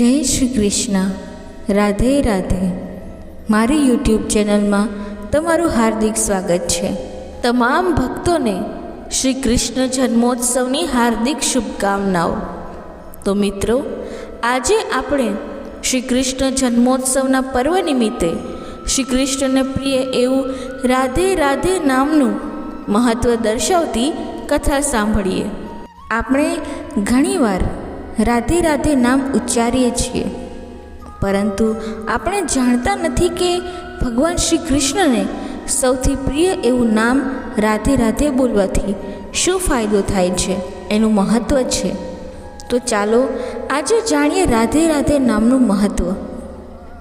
જય શ્રી કૃષ્ણ. રાધે રાધે. મારી યુટ્યુબ ચેનલમાં તમારું હાર્દિક સ્વાગત છે. તમામ ભક્તોને શ્રી કૃષ્ણ જન્મોત્સવની હાર્દિક શુભકામનાઓ. તો મિત્રો, આજે આપણે શ્રી કૃષ્ણ જન્મોત્સવના પર્વ નિમિત્તે શ્રી કૃષ્ણને પ્રિય એવું રાધે રાધે નામનું મહત્ત્વ દર્શાવતી કથા સાંભળીએ. આપણે ઘણીવાર રાધે રાધે નામ ઉચ્ચારીએ છીએ. પરંતુ આપણે જાણતા નથી કે ભગવાન શ્રી કૃષ્ણને સૌથી પ્રિય એવું નામ રાધે રાધે બોલવાથી શું ફાયદો થાય છે, એનું મહત્ત્વ છે. તો ચાલો આજે જાણીએ રાધે રાધે નામનું મહત્ત્વ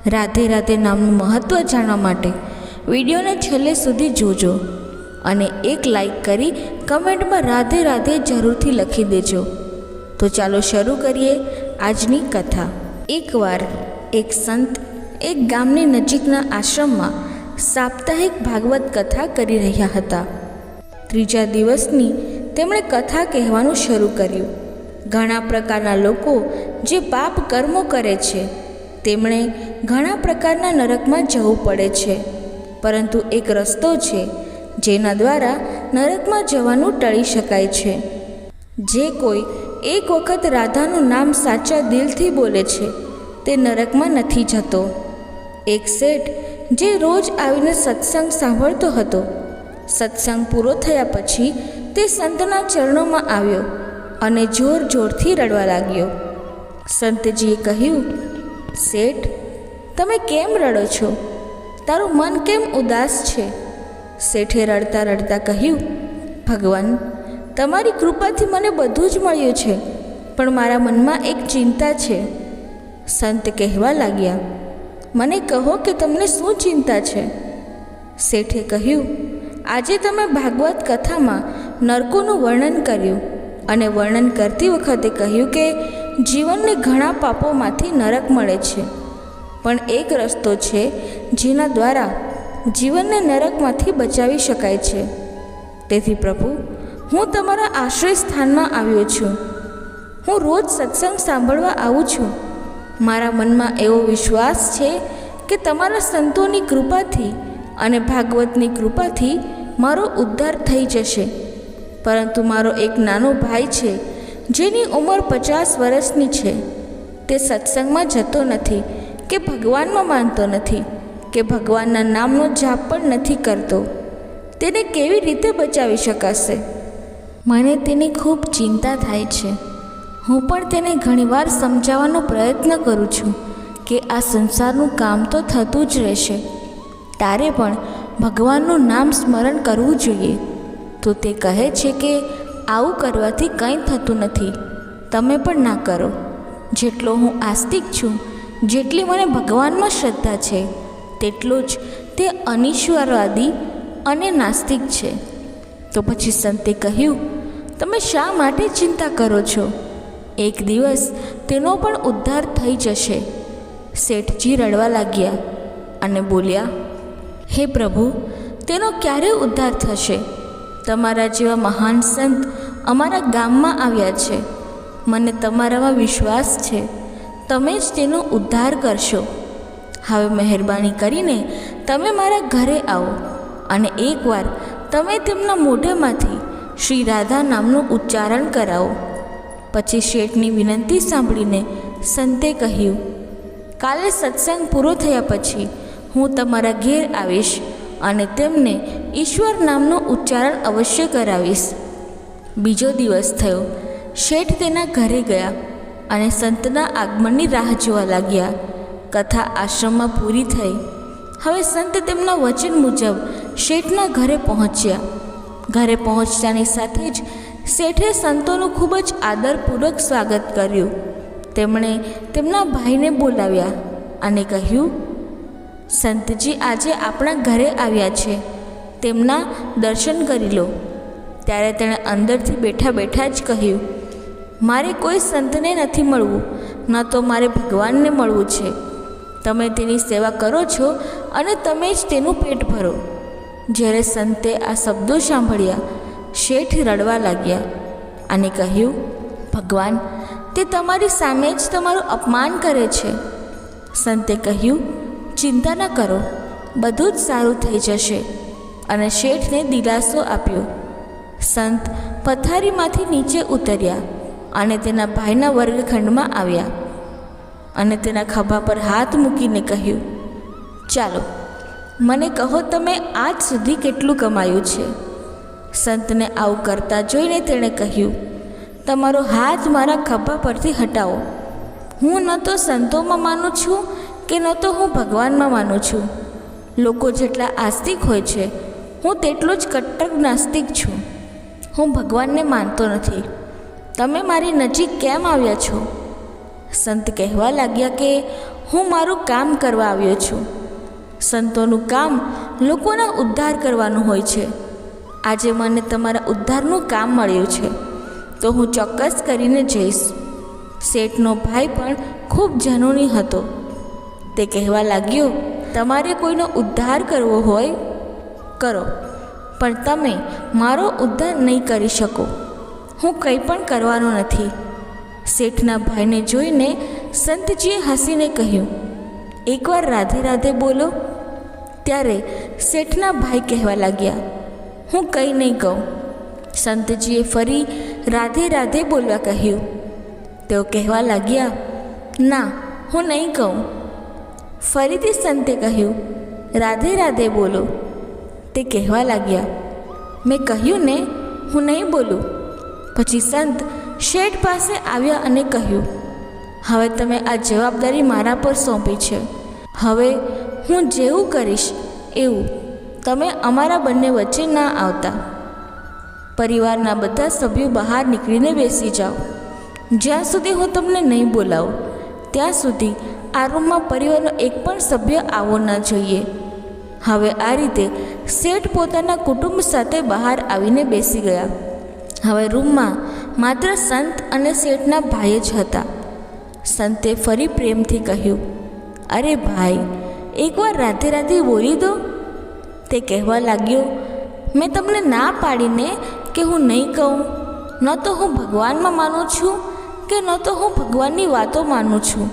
રાધે રાધે નામનું મહત્ત્વ જાણવા માટે વિડીયોને છેલ્લે સુધી જોજો અને એક લાઈક કરી કમેન્ટમાં રાધે રાધે જરૂરથી લખી દેજો. તો ચાલો શરૂ કરીએ આજની કથા. એકવાર એક સંત એક ગામની નજીકના આશ્રમમાં સાપ્તાહિક ભાગવત કથા કરી રહ્યા હતા. ત્રીજા દિવસની તેમણે કથા કહેવાનું શરૂ કર્યું. ઘણા પ્રકારના લોકો જે પાપ કર્મો કરે છે, તેમણે ઘણા પ્રકારના નરકમાં જવું પડે છે. પરંતુ એક રસ્તો છે, જેના દ્વારા નરકમાં જવાનું ટળી શકાય છે. જે કોઈ એક વખત રાધાનું નામ સાચા દિલથી બોલે છે. તે નરકમાં નથી જતો. એક શેઠ જે રોજ આવીને સત્સંગ સાંભળતો હતો. સત્સંગ પૂરો થયા પછી તે સંતના ચરણોમાં આવ્યો અને જોર જોરથી રડવા લાગ્યો. સંતજીએ કહ્યું, શેઠ, તમે કેમ રડો છો? તારું મન કેમ ઉદાસ છે? શેઠે રડતા રડતા કહ્યું, ભગવાન તમારી કૃપાથી મને બધું જ મળ્યું છે, પણ મારા મનમાં એક ચિંતા છે. સંત કહેવા લાગ્યા, મને કહો કે તમને શું ચિંતા છે? શેઠે કહ્યું, આજે તમે ભાગવત કથામાં નરકોનું વર્ણન કર્યું અને વર્ણન કરતી વખતે કહ્યું કે જીવનને ઘણા પાપોમાંથી નરક મળે છે. પણ એક રસ્તો છે જેના દ્વારા જીવનને નરકમાંથી બચાવી શકાય છે. તેથી પ્રભુ હું તમારા આશ્રય સ્થાનમાં આવ્યો છું. હું રોજ સત્સંગ સાંભળવા આવું છું. મારા મનમાં એવો વિશ્વાસ છે કે તમારા સંતોની કૃપાથી અને ભાગવતની કૃપાથી મારો ઉદ્ધાર થઈ જશે. પરંતુ મારો એક નાનો ભાઈ છે, જેની ઉંમર પચાસ વર્ષની છે. તે સત્સંગમાં જતો નથી, કે ભગવાનમાં માનતો નથી, કે ભગવાનના નામનો જાપ પણ નથી કરતો. તેને કેવી રીતે બચાવી શકાશે? મને તેની ખૂબ ચિંતા થાય છે. હું પણ તેને ઘણીવાર સમજાવવાનો પ્રયત્ન કરું છું કે આ સંસારનું કામ તો થતું જ રહેશે. તારે પણ ભગવાનનું નામ સ્મરણ કરવું જોઈએ. તો તે કહે છે કે આવું કરવાથી કંઈ થતું નથી. તમે પણ ના કરો. જેટલો હું આસ્તિક છું, જેટલી મને ભગવાનમાં શ્રદ્ધા છે, તેટલો જ તે અનિશ્વરવાદી અને નાસ્તિક છે. તો પછી સંતે કહ્યું તમે શા માટે ચિંતા કરો છો? એક દિવસ તેનો પણ ઉદ્ધાર થઈ જશે. શેઠજી રડવા લાગ્યા અને બોલ્યા, હે પ્રભુ, તેનો ક્યારે ઉદ્ધાર થશે? તમારા જેવા મહાન સંત અમારા ગામમાં આવ્યા છે. મને તમારામાં વિશ્વાસ છે. તમે જ તેનો ઉદ્ધાર કરશો. હવે મહેરબાની કરીને તમે મારા ઘરે આવો અને એકવાર તમે તેમના મોઢેમાંથી શ્રી રાધા નામનું ઉચ્ચારણ કરાવો. પછી શેઠની વિનંતી સાંભળીને સંતે કહ્યું, કાલે સત્સંગ પૂરો થયા પછી હું તમારા ઘેર આવીશ અને તેમને ઈશ્વર નામનું ઉચ્ચારણ અવશ્ય કરાવીશ. બીજો દિવસ થયો. શેઠ તેના ઘરે ગયા અને સંતના આગમનની રાહ જોવા લાગ્યા. કથા આશ્રમમાં પૂરી થઈ. હવે સંત તેમના વચન મુજબ શેઠના ઘરે પહોંચ્યા. ઘરે પહોંચતાની સાથે જ શેઠે સંતોનું ખૂબ જ આદરપૂર્વક સ્વાગત કર્યું. તેમણે તેમના ભાઈને બોલાવ્યા અને કહ્યું, સંતજી, આજે આપણા ઘરે આવ્યા છે. તેમના દર્શન કરી લો. ત્યારે તેણે અંદરથી બેઠા બેઠા જ કહ્યું, મારે કોઈ સંતને નથી મળવું, ન તો મારે ભગવાનને મળવું છે. તમે તેની સેવા કરો છો અને તમે જ તેનું પેટ ભરો. જ્યારે સંતે આ શબ્દો સાંભળ્યા, શેઠ રડવા લાગ્યા અને કહ્યું, ભગવાન, તે તમારી સામે જ તમારું અપમાન કરે છે. સંતે કહ્યું, ચિંતા ન કરો, બધું જ સારું થઈ જશે. અને શેઠને દિલાસો આપ્યો. સંત પથારીમાંથી નીચે ઉતર્યા અને તેના ભાઈના વર્ગખંડમાં આવ્યા અને તેના ખભા પર હાથ મૂકીને કહ્યું, ચાલો મને કહો તમે આજ સુધી કેટલું કમાયું છે? સંતને આવું કરતા જોઈને તેણે કહ્યું, તમારો હાથ મારા ખભા પરથી હટાવો. હું ન તો સંતોમાં માનું છું કે ન તો હું ભગવાનમાં માનું છું. લોકો જેટલા આસ્તિક હોય છે, હું તેટલો જ કટ્ટર નાસ્તિક છું. હું ભગવાનને માનતો નથી. તમે મારી નજીક કેમ આવ્યા છો? સંત કહેવા લાગ્યા કે, હું મારું કામ કરવા આવ્યો છું. સંતોનું કામ લોકોના ઉદ્ધાર કરવાનું હોય છે. આજે મને તમારા ઉદ્ધારનું કામ મળ્યું છે. તો હું ચોક્કસ કરીને જઈશ. શેઠનો ભાઈ પણ ખૂબ જનૂની હતો. તે કહેવા લાગ્યો, તમારે કોઈનો ઉદ્ધાર કરવો હોય? કરો. પણ તમે મારો ઉદ્ધાર નહીં કરી શકો. હું કંઈ પણ કરવાનો નથી. શેઠના ભાઈને જોઈને સંતજીએ હસીને કહ્યું, એકવાર રાધે રાધે બોલો. ત્યારે શેઠના ભાઈ કહેવા લાગ્યા, હું કંઈ નહીં કહું. સંતજીએ ફરી રાધે રાધે બોલવા કહ્યું. તેઓ કહેવા લાગ્યા, ના, હું નહીં કહું. ફરીથી સંતે કહ્યું, રાધે રાધે બોલો. તે કહેવા લાગ્યા, મેં કહ્યું ને, હું નહીં બોલું. પછી સંત શેઠ પાસે આવ્યા અને કહ્યું, હવે તમે આ જવાબદારી મારા પર સોંપી છે. હવે હું જેવું કરીશ એવું તમે અમારા બંને વચ્ચે ના આવતા. પરિવારના બધા સભ્યો બહાર નીકળીને બેસી જાઓ. જ્યાં સુધી હું તમને નહીં બોલાવું, ત્યાં સુધી આ રૂમમાં પરિવારનો એક પણ સભ્ય આવવો ન જોઈએ. હવે આ રીતે શેઠ પોતાના કુટુંબ સાથે બહાર આવીને બેસી ગયા. હવે રૂમમાં માત્ર સંત અને શેઠના ભાઈ જ હતા. સંતે ફરી પ્રેમથી કહ્યું, અરે ભાઈ એકવાર રાધે રાધે બોલી દો. તે કહેવા લાગ્યો, મેં તમને ના પાડીને કે હું નહીં કહું. ન તો હું ભગવાનમાં માનું છું કે ન તો હું ભગવાનની વાતો માનું છું.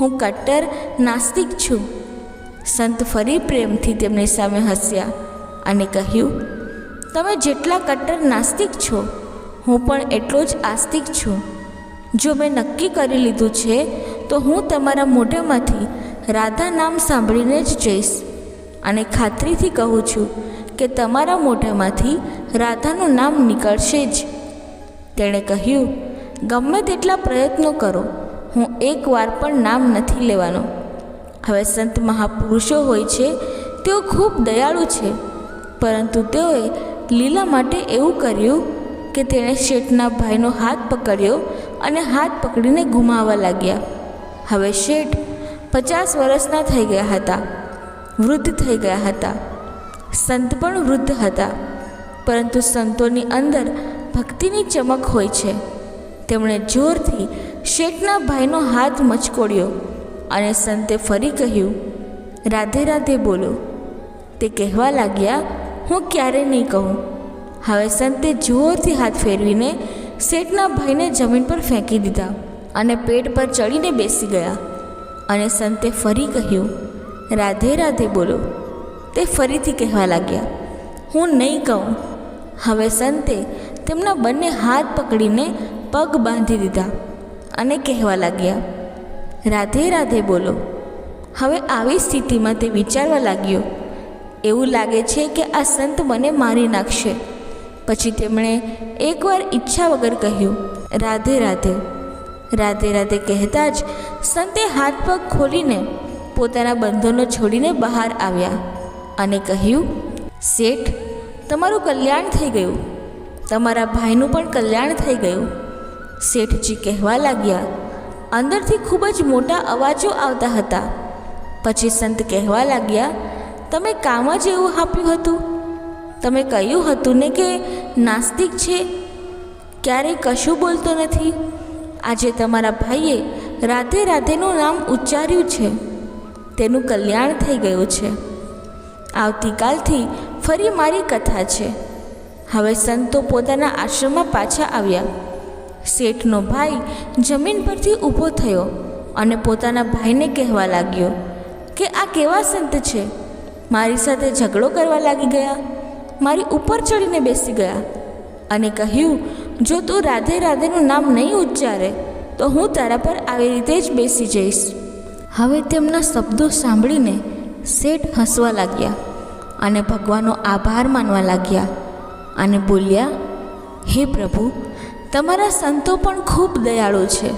હું કટ્ટર, નાસ્તિક છું. સંત ફરી પ્રેમથી તેમની સામે હસ્યા અને કહ્યું, તમે જેટલા કટ્ટર, નાસ્તિક છો, હું પણ એટલો જ આસ્તિક છું. જો મેં નક્કી કરી લીધું છે, તો હું તમારા મોઢામાંથી રાધા નામ સાંભળીને જ જઈશ. અને ખાતરીથી કહું છું કે તમારા મોઢામાંથી રાધાનું નામ નીકળશે જ. તેણે કહ્યું, ગમે તેટલા પ્રયત્નો કરો, હું એકવાર પણ નામ નથી લેવાનો. હવે સંત મહાપુરુષો હોય છે, તેઓ ખૂબ દયાળુ છે. પરંતુ તેઓએ લીલા માટે એવું કર્યું કે તેણે શેઠના ભાઈનો હાથ પકડ્યો અને હાથ પકડીને ગુમાવવા લાગ્યા. હવે શેઠ પચાસ વર્ષના થઈ ગયા હતા. વૃદ્ધ થઈ ગયા હતા. સંત પણ વૃદ્ધ હતા. પરંતુ સંતોની અંદર ભક્તિની ચમક હોય છે. તેમણે જોરથી શેઠના ભાઈનો હાથ મચકોડ્યો અને સંતે ફરી કહ્યું, રાધે રાધે બોલો. તે કહેવા લાગ્યા, હું ક્યારે નહીં કહું. હવે સંતે જોરથી હાથ ફેરવીને શેઠના ભાઈને જમીન પર ફેંકી દીધા અને પેટ પર ચડીને બેસી ગયા. અને સંતે ફરી કહ્યું, રાધે રાધે બોલો. તે ફરીથી કહેવા લાગ્યા, હું નહીં કહું. હવે સંતે તેમના બંને હાથ પકડીને પગ બાંધી દીધા અને કહેવા લાગ્યા, રાધે રાધે બોલો. હવે આવી સ્થિતિમાં તે વિચારવા લાગ્યો, એવું લાગે છે કે આ સંત મને મારી નાખશે. પછી તેમણે એકવાર ઈચ્છા વગર કહ્યું, રાધે રાધે. રાધે રાધે કહેતા જ સંતે હાથ પગ ખોલીને પોતાના બંધનો છોડીને બહાર આવ્યા અને કહ્યું, શેઠ, તમારું કલ્યાણ થઈ ગયું. તમારા ભાઈનું પણ કલ્યાણ થઈ ગયું. શેઠજી કહેવા લાગ્યા. અંદરથી ખૂબ જ મોટા અવાજો આવતા હતા. પછી સંત કહેવા લાગ્યા, તમે કામ જ એવું આપ્યું હતું? તમે કહ્યું હતું ને કે નાસ્તિક છે. ક્યારેય કશું બોલતો નથી. આજે તમારા ભાઈએ રાધે રાધેનું નામ ઉચ્ચાર્યું છે. તેનું કલ્યાણ થઈ ગયું છે. આવતીકાલથી ફરી મારી કથા છે. હવે સંતો પોતાના આશ્રમમાં પાછા આવ્યા. શેઠનો ભાઈ જમીન પરથી ઊભો થયો અને પોતાના ભાઈને કહેવા લાગ્યો કે આ કેવા સંત છે? મારી સાથે ઝઘડો કરવા લાગી ગયા. મારી ઉપર ચડીને બેસી ગયા અને કહ્યું જો તું રાધે રાધેનું નામ નહીં ઉચ્ચારે, તો હું તારા પર આવી રીતે જ બેસી જઈશ. હવે તેમના શબ્દો સાંભળીને શેઠ હસવા લાગ્યા અને ભગવાનનો આભાર માનવા લાગ્યા અને બોલ્યા, હે પ્રભુ, તમારા સંતો પણ ખૂબ દયાળુ છે.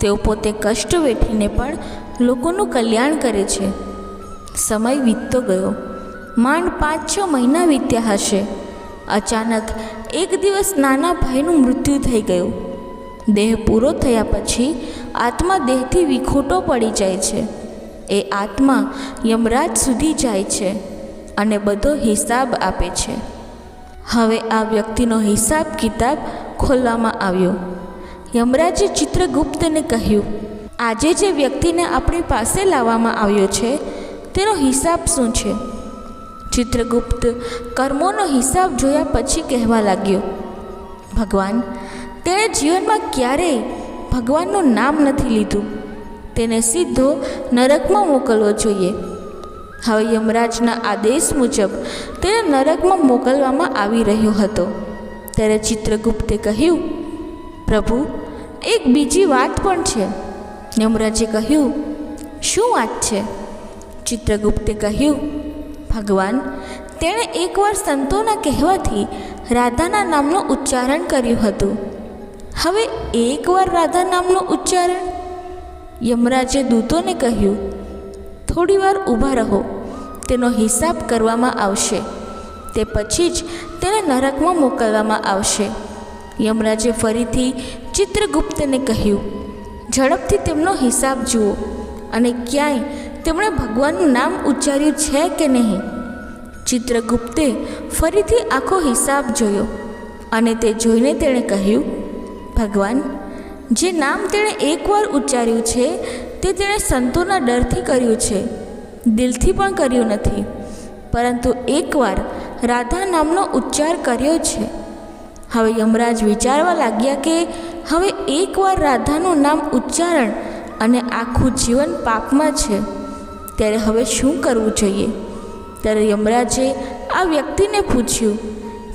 તેઓ પોતે કષ્ટ વેઠીને પણ લોકોનું કલ્યાણ કરે છે. સમય વીતતો ગયો. માંડ પાંચ છ મહિના વીત્યા હશે. અચાનક એક દિવસ નાના ભાઈનું મૃત્યુ થઈ ગયું. દેહ પૂરો થયા પછી આત્મા દેહથી વિખોટો પડી જાય છે. એ આત્મા યમરાજ સુધી જાય છે અને બધો હિસાબ આપે છે. હવે આ વ્યક્તિનો હિસાબ કિતાબ ખોલવામાં આવ્યો. યમરાજે ચિત્રગુપ્તને કહ્યું, આજે જે વ્યક્તિને આપણી પાસે લાવવામાં આવ્યો છે, તેનો હિસાબ શું છે? ચિત્રગુપ્ત કર્મોનો હિસાબ જોયા પછી કહેવા લાગ્યો, ભગવાન, તેણે જીવનમાં ક્યારેય ભગવાનનું નામ નથી લીધું. તેને સીધો નરકમાં મોકલવો જોઈએ. હવે યમરાજના આદેશ મુજબ તેને નરકમાં મોકલવામાં આવી રહ્યો હતો. ત્યારે ચિત્રગુપ્તે કહ્યું, પ્રભુ, એક બીજી વાત પણ છે. યમરાજે કહ્યું, શું વાત છે? ચિત્રગુપ્તે કહ્યું ભગવાન. તેણે એકવાર સંતોના કહેવાથી રાધાના નામનું ઉચ્ચારણ કર્યું હતું. હવે એકવાર રાધા નામનું ઉચ્ચારણ? યમરાજે દૂતોને કહ્યું, થોડી વાર ઊભા રહો, તેનો હિસાબ કરવામાં આવશે. તે પછી જ તેને નરકમાં મોકલવામાં આવશે. યમરાજે ફરીથી ચિત્રગુપ્તને કહ્યું, ઝડપથી તેમનો હિસાબ જુઓ અને ક્યાંય તેમણે ભગવાનનું નામ ઉચ્ચાર્યું છે કે નહીં? ચિત્રગુપ્તે ફરીથી આખો હિસાબ જોયો અને તે જોઈને તેણે કહ્યું, ભગવાન, જે નામ તેણે એકવાર ઉચ્ચાર્યું છે, તે તેણે સંતોના ડરથી કર્યું છે. દિલથી પણ કર્યું નથી. પરંતુ એકવાર રાધા નામનો ઉચ્ચાર કર્યો છે. હવે યમરાજ વિચારવા લાગ્યા કે હવે એકવાર રાધાનું નામ ઉચ્ચારણ અને આખું જીવન પાપમાં છે. ત્યારે હવે શું કરવું જોઈએ? ત્યારે યમરાજે આ વ્યક્તિને પૂછ્યું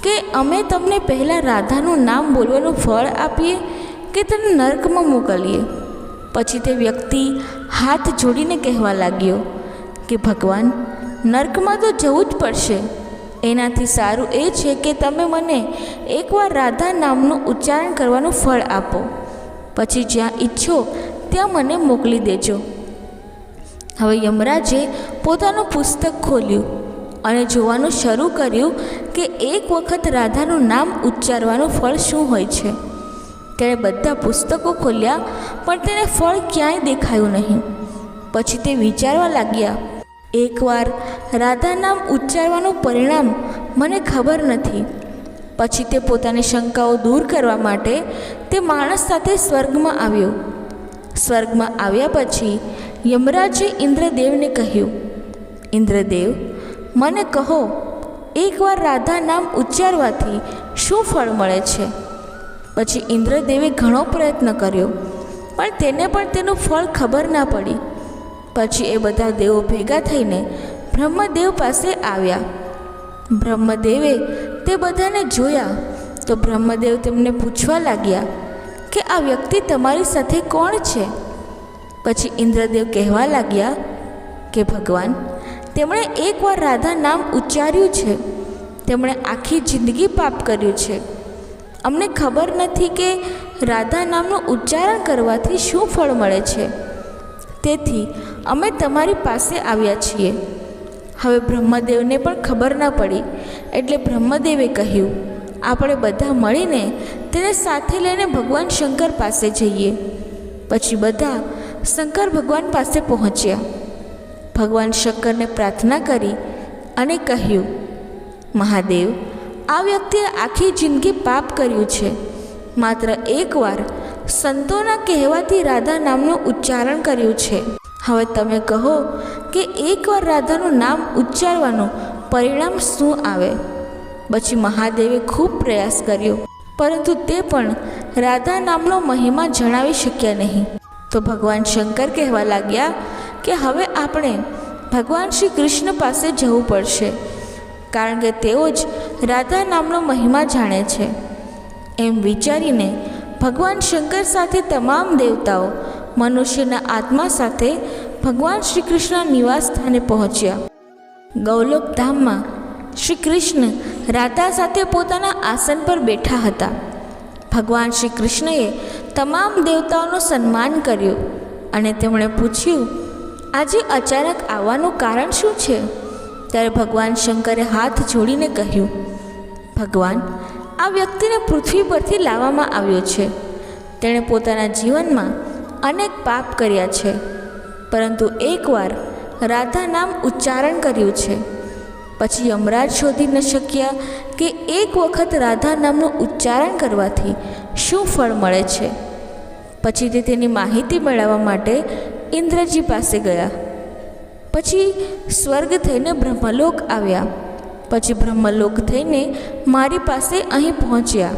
કે, અમે તમને પહેલાં રાધાનું નામ બોલવાનું ફળ આપીએ કે તેને નર્કમાં મોકલીએ? પછી તે વ્યક્તિ હાથ જોડીને કહેવા લાગ્યો કે, ભગવાન, નર્કમાં તો જવું જ પડશે. એનાથી સારું એ છે કે તમે મને એકવાર રાધા નામનું ઉચ્ચારણ કરવાનું ફળ આપો. પછી જ્યાં ઈચ્છો ત્યાં મને મોકલી દેજો. હવે યમરાજે પોતાનું પુસ્તક ખોલ્યું અને જોવાનું શરૂ કર્યું કે એક વખત રાધાનું નામ ઉચ્ચારવાનું ફળ શું હોય છે. તેણે બધા પુસ્તકો ખોલ્યા, પણ તેને ફળ ક્યાંય દેખાયું નહીં. પછી તે વિચારવા લાગ્યા, એકવાર રાધા નામ ઉચ્ચારવાનું પરિણામ મને ખબર નથી. પછી તે પોતાની શંકાઓ દૂર કરવા માટે તે માણસ સાથે સ્વર્ગમાં આવ્યો. સ્વર્ગમાં આવ્યા પછી યમરાજે ઇન્દ્રદેવને કહ્યું, ઇન્દ્રદેવ, મને કહો, એકવાર રાધા નામ ઉચ્ચારવાથી શું ફળ મળે છે? પછી ઇન્દ્રદેવે ઘણો પ્રયત્ન કર્યો, પણ તેને પણ તેનું ફળ ખબર ના પડી. પછી એ બધા દેવો ભેગા થઈને બ્રહ્મદેવ પાસે આવ્યા. બ્રહ્મદેવે તે બધાને જોયા, તો બ્રહ્મદેવ તેમને પૂછવા લાગ્યા કે આ વ્યક્તિ તમારી સાથે કોણ છે? પછી ઇન્દ્રદેવ કહેવા લાગ્યા કે, ભગવાન, તેમણે એકવાર રાધા નામ ઉચ્ચાર્યું છે. તેમણે આખી જિંદગી પાપ કર્યું છે. અમને ખબર નથી કે રાધા નામનું ઉચ્ચારણ કરવાથી શું ફળ મળે છે. તેથી, અમે તમારી પાસે આવ્યા છીએ. હવે બ્રહ્મદેવને પણ ખબર ન પડી, એટલે બ્રહ્મદેવે કહ્યું, આપણે બધા મળીને તેને સાથે લઈને ભગવાન શંકર પાસે જઈએ. પછી બધા શંકર ભગવાન પાસે પહોંચ્યા. ભગવાન શંકરને પ્રાર્થના કરી અને કહ્યું, મહાદેવ, આ વ્યક્તિએ આખી જિંદગી પાપ કર્યું છે. માત્ર એકવાર સંતોના કહેવાથી રાધા નામનું ઉચ્ચારણ કર્યું છે. હવે તમે કહો કે એકવાર રાધાનું નામ ઉચ્ચારવાનું પરિણામ શું આવે? પછી મહાદેવે ખૂબ પ્રયાસ કર્યો, પરંતુ તે પણ રાધા નામનો મહિમા જણાવી શક્યા નહીં. તો ભગવાન શંકર કહેવા લાગ્યા કે હવે આપણે ભગવાન શ્રી કૃષ્ણ પાસે જવું પડશે, કારણ કે તેઓ જ રાધા નામનો મહિમા જાણે છે. એમ વિચારીને ભગવાન શંકર સાથે તમામ દેવતાઓ, મનુષ્યના આત્મા સાથે ભગવાન શ્રી કૃષ્ણ નિવાસ સ્થાને પહોંચ્યા. ગૌલોક ધામમાં શ્રી કૃષ્ણ રાધા સાથે પોતાના આસન પર બેઠા હતા. ભગવાન શ્રી કૃષ્ણએ તમામ દેવતાઓનું સન્માન કર્યું અને તેમણે પૂછ્યું, આજે અચાનક આવવાનું કારણ શું છે? ત્યારે ભગવાન શંકરે હાથ જોડીને કહ્યું, ભગવાન, આ વ્યક્તિને પૃથ્વી પરથી લાવવામાં આવ્યો છે. તેણે પોતાના જીવનમાં અનેક પાપ કર્યા છે, પરંતુ એકવાર રાધા નામ ઉચ્ચારણ કર્યું છે. પછી યમરાજ શોધી ન શક્યા કે એક વખત રાધા નામનું ઉચ્ચારણ કરવાથી શું ફળ મળે છે? પછી તે તેની માહિતી મેળવવા માટે ઇન્દ્રજી પાસે ગયા. પછી સ્વર્ગ થઈને બ્રહ્મલોક આવ્યા. પછી બ્રહ્મલોક થઈને મારી પાસે અહીં પહોંચ્યા.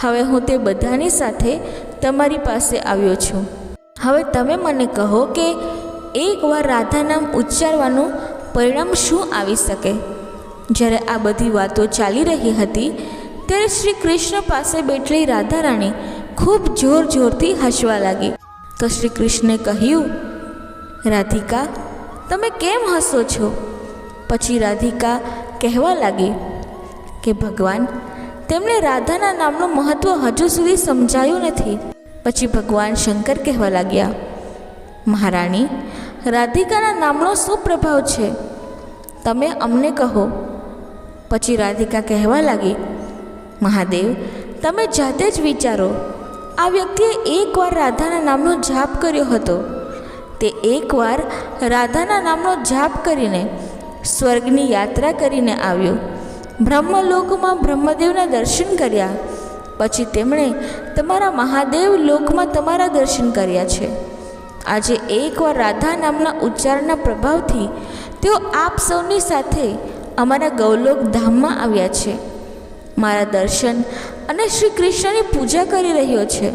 હવે હું તે બધાની સાથે તમારી પાસે આવ્યો છું. હવે તમે મને કહો કે એકવાર રાધા નામ ઉચ્ચારવાનું પરિણામ શું આવી શકે? જ્યારે આ બધી વાતો ચાલી રહી હતી, ત્યારે શ્રી કૃષ્ણ પાસે બેઠેલી રાધા રાણી ખૂબ જોર જોરથી હસવા લાગી. તો શ્રી કૃષ્ણે કહ્યું, રાધિકા, તમે કેમ હસો છો? પછી રાધિકા કહેવા લાગી કે, ભગવાન તેમણે રાધાના નામનું મહત્ત્વ હજુ સુધી સમજાયું નથી. પછી ભગવાન શંકર કહેવા લાગ્યા, મહારાણી રાધિકાના નામનો શું પ્રભાવ છે? તમે અમને કહો. પછી રાધિકા કહેવા લાગી, મહાદેવ, તમે જાતે જ વિચારો. આ વ્યક્તિએ એકવાર રાધાના નામનો જાપ કર્યો હતો. તે એકવાર રાધાના નામનો જાપ કરીને સ્વર્ગની યાત્રા કરીને આવ્યો. બ્રહ્મલોકમાં બ્રહ્મદેવના દર્શન કર્યા. પછી તેમણે તમારા મહાદેવ લોકમાં તમારા દર્શન કર્યા છે. આજે એકવાર રાધા નામના ઉચ્ચારણના પ્રભાવથી તેઓ આપ સૌની સાથે અમારા ગૌલોક ધામમાં આવ્યા છે. મારા દર્શન અને શ્રી કૃષ્ણની પૂજા કરી રહ્યો છે.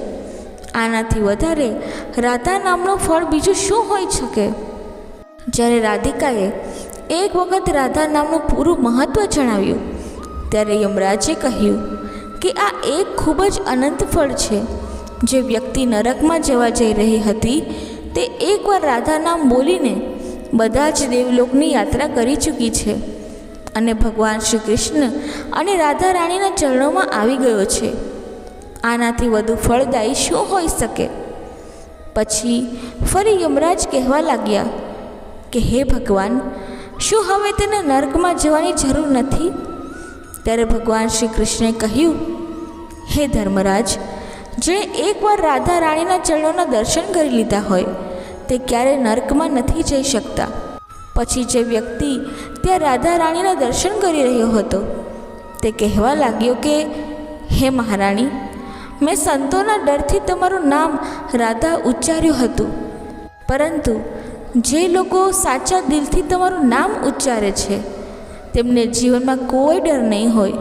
આનાથી વધારે રાધા નામનું ફળ બીજું શું હોઈ શકે? જ્યારે રાધિકાએ એક વખત રાધા નામનું પૂરું મહત્ત્વ જણાવ્યું, ત્યારે યમરાજે કહ્યું કે આ એક ખૂબ જ અનંત ફળ છે. જે વ્યક્તિ નરકમાં જવા જઈ રહી હતી તે એકવાર રાધા નામ બોલીને બધા જ દેવલોકની યાત્રા કરી ચૂકી છે અને ભગવાન શ્રી કૃષ્ણ અને રાધા રાણીના ચરણોમાં આવી ગયો છે. આનાથી વધુ ફળદાયી શું હોઈ શકે? પછી ફરી યમરાજ કહેવા લાગ્યા કે, હે ભગવાન, શું હવે તેને નર્કમાં જવાની જરૂર નથી? ત્યારે ભગવાન શ્રી કૃષ્ણે કહ્યું, હે ધર્મરાજ જેણે એકવાર રાધા રાણીના ચરણોના દર્શન કરી લીધા હોય, તે ક્યારે નર્કમાં નથી જઈ શકતા. પછી જે વ્યક્તિ ત્યાં રાધા રાણીના દર્શન કરી રહ્યો હતો, તે કહેવા લાગ્યો કે, હે મહારાણી, મેં સંતોના ડરથી તમારું નામ રાધા ઉચ્ચાર્યું હતું. પરંતુ જે લોકો સાચા દિલથી તમારું નામ ઉચ્ચારે છે, તેમને જીવનમાં કોઈ ડર નહીં હોય.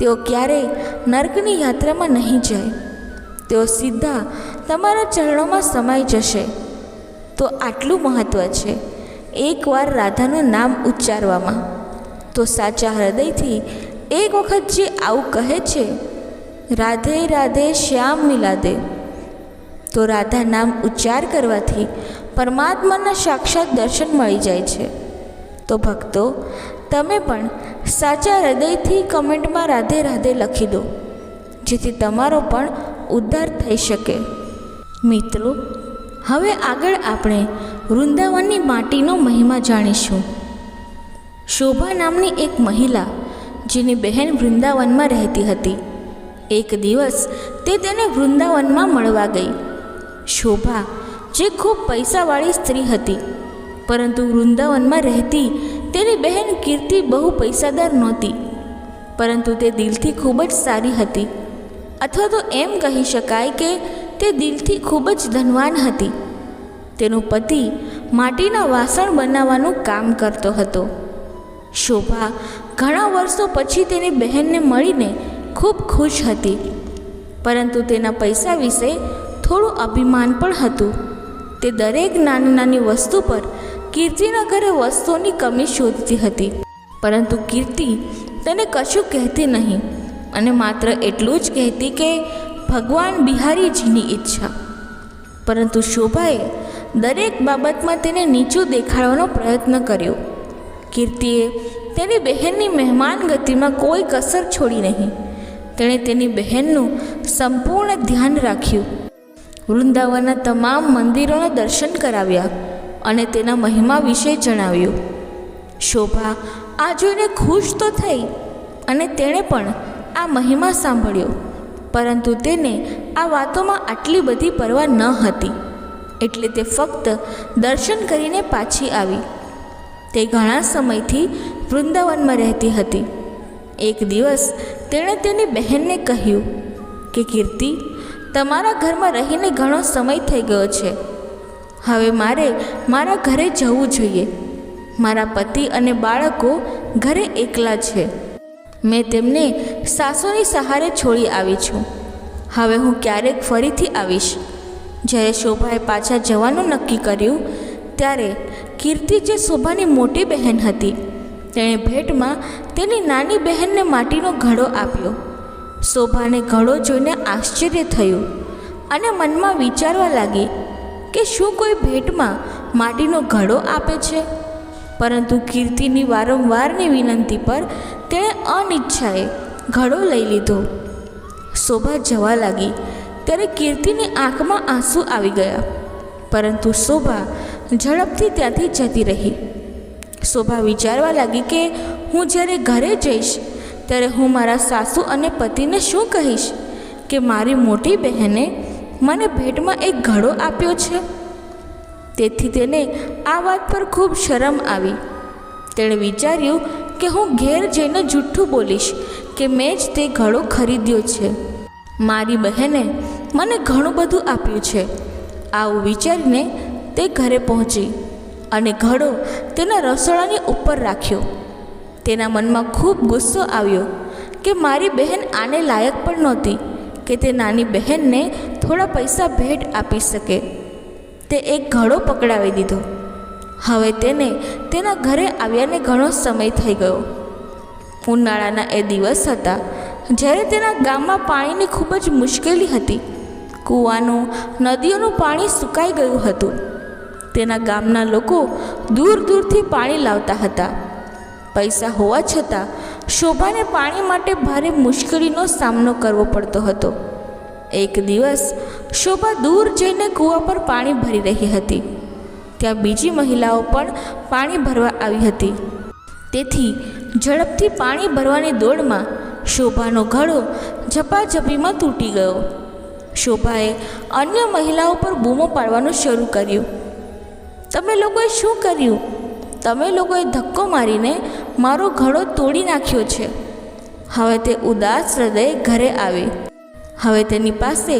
તેઓ ક્યારેય નર્કની યાત્રામાં નહીં જાય. તેઓ સીધા તમારા ચરણોમાં સમાઈ જશે. તો આટલું મહત્ત્વ છે, એકવાર રાધાનું નામ ઉચ્ચારવામાં. તો સાચા હૃદયથી એક વખત જે આવું કહે છે, રાધે રાધે, શ્યામ મિલાદે. તો રાધા નામ ઉચ્ચાર કરવાથી પરમાત્માના સાક્ષાત દર્શન મળી જાય છે. તો ભક્તો, તમે પણ સાચા હૃદયથી કમેન્ટમાં રાધે રાધે લખી દો, જેથી તમારો પણ ઉદ્ધાર થઈ શકે. મિત્રો, હવે આગળ આપણે વૃંદાવનની માટીનો મહિમા જાણીશું. શોભા નામની એક મહિલા, જેની બહેન વૃંદાવનમાં રહેતી હતી. એક દિવસ તે તેને વૃંદાવનમાં મળવા ગઈ. શોભા, જે ખૂબ પૈસાવાળી સ્ત્રી હતી, પરંતુ વૃંદાવનમાં રહેતી તેની બહેન કીર્તિ બહુ પૈસાદાર નહોતી, પરંતુ તે દિલથી ખૂબ જ સારી હતી. અથવા તો એમ કહી શકાય કે તે દિલથી ખૂબ જ ધનવાન હતી. તેનો પતિ માટીના વાસણ બનાવવાનું કામ કરતો હતો. શોભા ઘણા વર્ષો પછી તેની બહેનને મળીને ખૂબ ખુશ હતી. પરંતુ તેના પૈસા વિશે થોડું અભિમાન પણ હતું. તે દરેક નાની નાની વસ્તુ પર કીર્તિના ઘરે વસ્તુઓની કમી શોધતી હતી. પરંતુ કીર્તિ તેને કશું કહેતી નહીં. અને માત્ર એટલું જ કહેતી કે ભગવાન બિહારીજીની ઈચ્છા. પરંતુ શોભાએ દરેક બાબતમાં તેને નીચું દેખાડવાનો પ્રયત્ન કર્યો. કીર્તિએ તેની બહેનની મહેમાન ગતિમાં કોઈ કસર છોડી નહીં. તેણે તેની બહેનનું સંપૂર્ણ ધ્યાન રાખ્યું. વૃંદાવનના તમામ મંદિરોના દર્શન કરાવ્યા અને તેના મહિમા વિશે જણાવ્યું. શોભા, આ જોઈને ખુશ તો થઈ અને તેણે પણ આ મહિમા સાંભળ્યો. પરંતુ તેને આ વાતોમાં આટલી બધી પરવા ન હતી. એટલે તે ફક્ત દર્શન કરીને પાછી આવી. તે ઘણા સમયથી વૃંદાવનમાં રહેતી હતી. એક દિવસ તેણે તેની બહેનને કહ્યું કે, કીર્તિ, તમારા ઘરમાં રહીને ઘણો સમય થઈ ગયો છે. હવે મારે મારા ઘરે જવું જોઈએ. મારા પતિ અને બાળકો ઘરે એકલા છે. મેં તેમને સાસુની સહારે છોડી આવી છું. હવે હું ક્યારેક ફરીથી આવીશ. જ્યારે શોભાએ પાછા જવાનું નક્કી કર્યું, ત્યારે કીર્તિ જે શોભાની મોટી બહેન હતી, તેણે ભેટમાં તેની નાની બહેનને માટીનો ઘડો આપ્યો. શોભાને ઘડો જોઈને આશ્ચર્ય થયું અને મનમાં વિચારવા લાગી કે શું કોઈ ભેટમાં માટીનો ઘડો આપે છે? પરંતુ કીર્તિની વારંવારની વિનંતી પર તેણે અનિચ્છાએ ઘડો લઈ લીધો. શોભા જવા લાગી. ત્યારે કીર્તિની આંખમાં આંસુ આવી ગયા. પરંતુ શોભા ઝડપથી ત્યાંથી જતી રહી. શોભા વિચારવા લાગી કે, હું જ્યારે ઘરે જઈશ, ત્યારે હું મારા સાસુ અને પતિને શું કહીશ? કે મારી મોટી બહેને મને ભેટમાં એક ઘડો આપ્યો છે? તેથી તેને આ વાત પર ખૂબ શરમ આવી. તેણે વિચાર્યું કે હું ઘેર જઈને જૂઠું બોલીશ, કે મેં જ તે ઘડો ખરીદ્યો છે. મારી બહેને મને ઘણું બધું આપ્યું છે. આવું વિચારીને તે ઘરે પહોંચી અને ઘડો તેના રસોડાની ઉપર રાખ્યો. તેના મનમાં ખૂબ ગુસ્સો આવ્યો કે મારી બહેન આને લાયક પણ નહોતી, કે તે નાની બહેનને થોડા પૈસા ભેટ આપી શકે. તે એક ઘડો પકડાવી દીધો. હવે તેને તેના ઘરે આવ્યાને ઘણો સમય થઈ ગયો. ઉનાળાના એ દિવસ હતા, જ્યારે તેના ગામમાં પાણીની ખૂબ જ મુશ્કેલી હતી. કૂવાનું, નદીઓનું પાણી સુકાઈ ગયું હતું. તેના ગામના લોકો દૂર દૂરથી પાણી લાવતા હતા. પૈસા હોવા છતાં, શોભાને પાણી માટે ભારે મુશ્કેલીનો સામનો કરવો પડતો હતો. એક દિવસ શોભા દૂર જઈને કૂવા પર પાણી ભરી રહી હતી. ત્યાં બીજી મહિલાઓ પણ પાણી ભરવા આવી હતી. તેથી ઝડપથી પાણી ભરવાની દોડમાં શોભાનો ઘડો ઝપાઝપીમાં તૂટી ગયો. શોભાએ અન્ય મહિલાઓ પર બૂમો પાડવાનું શરૂ કર્યું. તમે લોકોએ શું કર્યું? તમે લોકોએ ધક્કો મારીને મારો ઘડો તોડી નાખ્યો છે. હવે તે ઉદાસ હૃદયે ઘરે આવી. હવે તેની પાસે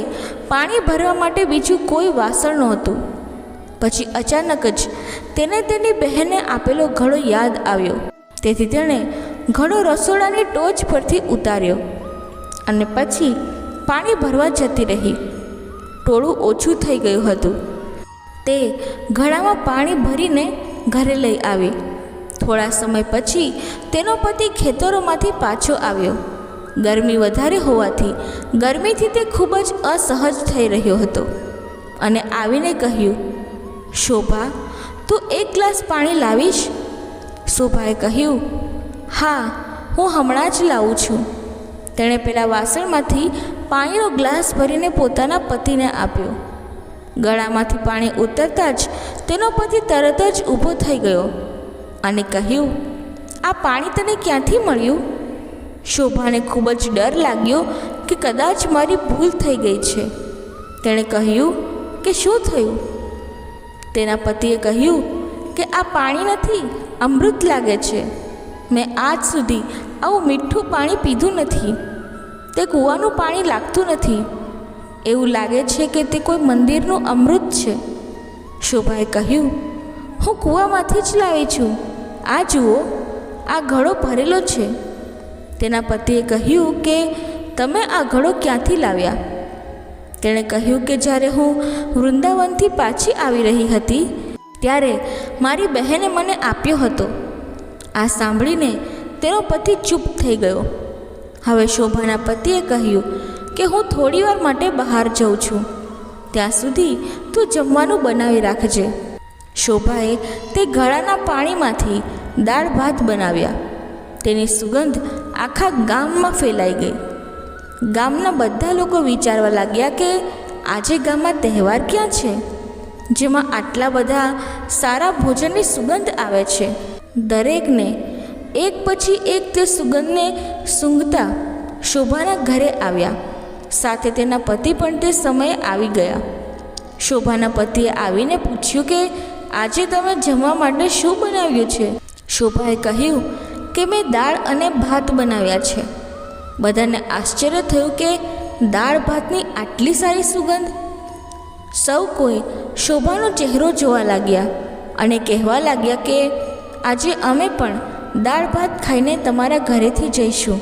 પાણી ભરવા માટે બીજું કોઈ વાસણ નહોતું. પછી અચાનક જ તેને તેની બહેને આપેલો ઘડો યાદ આવ્યો. તેથી તેણે ઘડો રસોડાની ટોચ પરથી ઉતાર્યો અને પછી પાણી ભરવા જતી રહી. ટોળું ઓછું થઈ ગયું હતું. તે ઘડામાં પાણી ભરીને ઘરે લઈ આવી. થોડા સમય પછી તેનો પતિ ખેતરોમાંથી પાછો આવ્યો. ગરમી વધારે હોવાથી ગરમીથી તે ખૂબ જ અસહજ થઈ રહ્યો હતો. અને આવીને કહ્યું, શોભા, તું એક ગ્લાસ પાણી લાવીશ? શોભાએ કહ્યું, હા, હું હમણાં જ લાવું છું. તેણે પેલા વાસણમાંથી પાણીનો ગ્લાસ ભરીને પોતાના પતિને આપ્યો. ગળામાંથી પાણી ઉતરતા જ તેનો પતિ તરત જ ઊભો થઈ ગયો અને કહ્યું, આ પાણી તને ક્યાંથી મળ્યું? શોભાને ખૂબ જ ડર લાગ્યો કે કદાચ મારી ભૂલ થઈ ગઈ છે. તેણે કહ્યું કે શું થયું? તેના પતિએ કહ્યું કે આ પાણી નથી, અમૃત લાગે છે. મેં આજ સુધી આવું મીઠું પાણી પીધું નથી. તે કૂવાનું પાણી લાગતું નથી. એવું લાગે છે કે તે કોઈ મંદિરનું અમૃત છે. શોભાએ કહ્યું, હું કૂવામાંથી જ લાવી છું. આ જુઓ, આ ઘડો ભરેલો છે. તેના પતિએ કહ્યું કે, તમે આ ઘડો ક્યાંથી લાવ્યા? તેણે કહ્યું કે, જ્યારે હું વૃંદાવનથી પાછી આવી રહી હતી, ત્યારે મારી બહેને મને આપ્યો હતો. આ સાંભળીને તેનો પતિ ચૂપ થઈ ગયો. હવે શોભાના પતિએ કહ્યું કે, હું થોડીવાર માટે બહાર જઉં છું. ત્યાં સુધી તું જમવાનું બનાવી રાખજે. શોભાએ તે ગળાના પાણીમાંથી દાળ ભાત બનાવ્યા. તેની સુગંધ આખા ગામમાં ફેલાઈ ગઈ. ગામના બધા લોકો વિચારવા લાગ્યા કે આજે ગામમાં તહેવાર ક્યાં છે? જેમાં આટલા બધા સારા ભોજનની સુગંધ આવે છે. દરેકને એક પછી એક તે સુગંધને સૂંઘતા શોભાના ઘરે આવ્યા. સાથે તેના પતિ પણ તે સમયે આવી ગયા. શોભાના પતિએ આવીને પૂછ્યું કે આજે તમે જમવા માટે શું બનાવ્યું છે? શોભાએ કહ્યું કે મેં દાળ અને ભાત બનાવ્યા છે. બધાને આશ્ચર્ય થયું કે દાળ ભાતની આટલી સારી સુગંધ? સૌ કોઈ શોભાનો ચહેરો જોવા લાગ્યા અને કહેવા લાગ્યા કે આજે અમે પણ દાળ ભાત ખાઈને તમારા ઘરેથી જઈશું.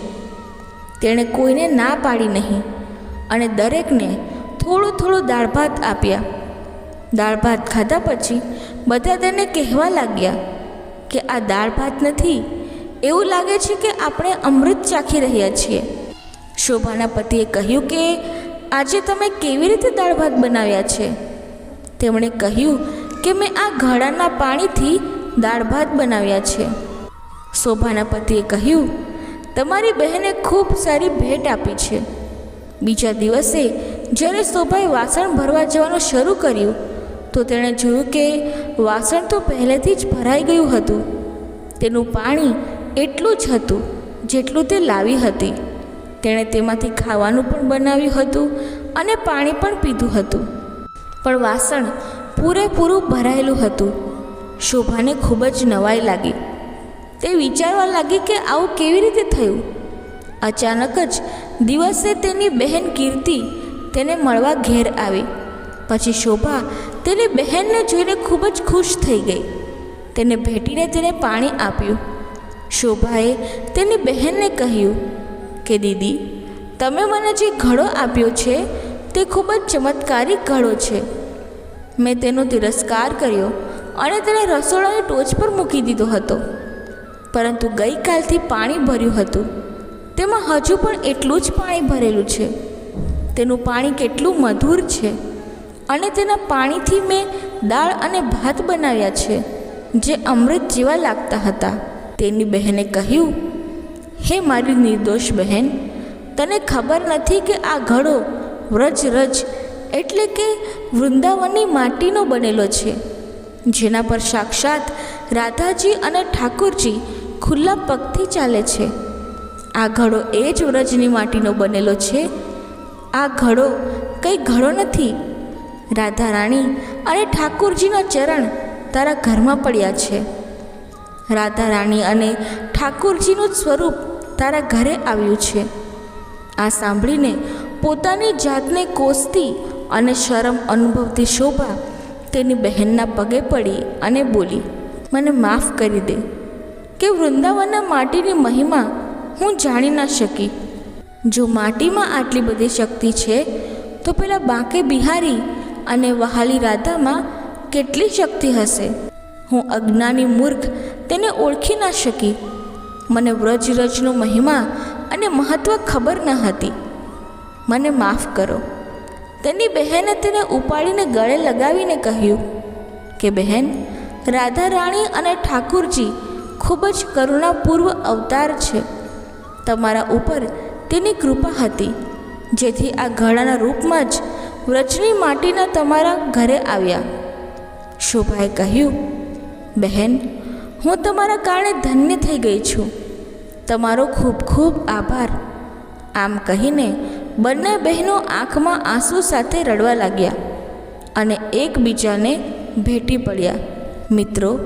તેણે કોઈને ના પાડી નહીં અને દરેકને થોડું થોડું દાળ ભાત આપ્યા. દાળ ભાત ખાધા પછી બધા તેને કહેવા લાગ્યા કે આ દાળ ભાત નથી એવું લાગે છે કે આપણે અમૃત ચાખી રહ્યા છીએ. શોભાના પતિએ કહ્યું કે, આજે તમે કેવી રીતે દાળ ભાત બનાવ્યા છે? તેમણે કહ્યું કે, મેં આ ઘડાના પાણીથી દાળ ભાત બનાવ્યા છે. શોભાના પતિએ કહ્યું, તમારી બહેને ખૂબ સારી ભેટ આપી છે. બીજા દિવસે જ્યારે શોભાએ વાસણ ભરવા જવાનું શરૂ કર્યું, તો તેણે જોયું કે વાસણ તો પહેલેથી જ ભરાઈ ગયું હતું. તેનું પાણી એટલું જ હતું જેટલું તે લાવી હતી. તેણે તેમાંથી ખાવાનું પણ બનાવ્યું હતું અને પાણી પણ પીધું હતું. પણ વાસણ પૂરેપૂરું ભરાયેલું હતું. શોભાને ખૂબ જ નવાઈ લાગી. તે વિચારવા લાગી કે આવું કેવી રીતે થયું? અચાનક જ દિવસે તેની બહેન કીર્તિ તેને મળવા ઘેર આવી. પછી શોભા તેની બહેનને જોઈને ખૂબ જ ખુશ થઈ ગઈ. તેને ભેટીને તેને પાણી આપ્યું. શોભાએ તેની બહેનને કહ્યું કે, દીદી, તમે મને જે ઘડો આપ્યો છે, તે ખૂબ જ ચમત્કારિક ઘડો છે. મેં તેનો તિરસ્કાર કર્યો અને તેને રસોડાની ટોચ પર મૂકી દીધો હતો. પરંતુ ગઈકાલથી પાણી ભર્યું હતું. તેમાં હજુ પણ એટલું જ પાણી ભરેલું છે. તેનું પાણી કેટલું મધુર છે અને તેના પાણીથી મેં દાળ અને ભાત બનાવ્યા છે, જે અમૃત જેવા લાગતા હતા. તેની બહેને કહ્યું, હે મારી નિર્દોષ બહેન, તને ખબર નથી કે આ ઘડો વ્રજ રજ એટલે કે વૃંદાવનની માટીનો બનેલો છે, જેના પર સાક્ષાત રાધાજી અને ઠાકુરજી ખુલ્લા પગથી ચાલે છે. આ ઘડો એ જ વ્રજની માટીનો બનેલો છે. આ ઘડો કંઈ ઘડો નથી. રાધા રાણી અને ઠાકુરજીના ચરણ તારા ઘરમાં પડ્યા છે. રાધા રાણી અને ઠાકોરજીનું સ્વરૂપ તારા ઘરે આવ્યું છે. આ સાંભળીને પોતાની જાતને કોસતી અને શરમ અનુભવતી શોભા તેની બહેનના પગે પડી અને બોલી, મને માફ કરી દે. કે વૃંદાવનના માટીની મહિમા હું જાણી ના શકી. જો માટીમાં આટલી બધી શક્તિ છે, તો પેલા બાંકે બિહારી અને વહાલી રાધામાં કેટલી શક્તિ હશે? હું અજ્ઞાની મૂર્ખ તેને ઓળખી ના શકી. મને વ્રજરજનો મહિમા અને મહત્ત્વ ખબર ન હતી. મને માફ કરો. તેની બહેને તેને ઉપાડીને ગળે લગાવીને કહ્યું કે બહેન રાધા રાણી અને ઠાકુરજી ખૂબ જ કરુણાપૂર્વ અવતાર છે. તમારા ઉપર તેની કૃપા હતી. જેથી આ ઘડાના રૂપમાં જ વ્રજની માટીના તમારા ઘરે આવ્યા. શોભાએ કહ્યું બહેન, હું તમારા કારણે ધન્ય થઈ ગઈ છું. તમારો ખૂબ ખૂબ આભાર. આમ કહીને બંને બહેનો આંખમાં આંસુ સાથે રડવા લાગ્યા અને એકબીજાને ભેટી પડ્યા. મિત્રો,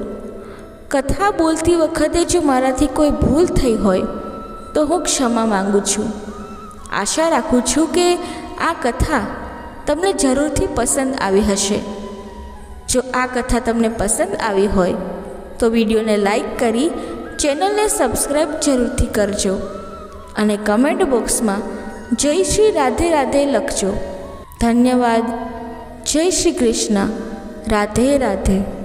કથા બોલતી વખતે જો મારાથી કોઈ ભૂલ થઈ હોય, તો હું ક્ષમા માગું છું. આશા રાખું છું કે આ કથા તમને જરૂરથી પસંદ આવી હશે. જો આ કથા તમને પસંદ આવી હોય, તો વિડીયોને લાઈક કરી ચેનલને સબસ્ક્રાઈબ જરૂરથી કરજો અને કમેન્ટ બોક્સમાં જય શ્રી રાધે રાધે લખજો. ધન્યવાદ. જય શ્રી કૃષ્ણ. રાધે રાધે.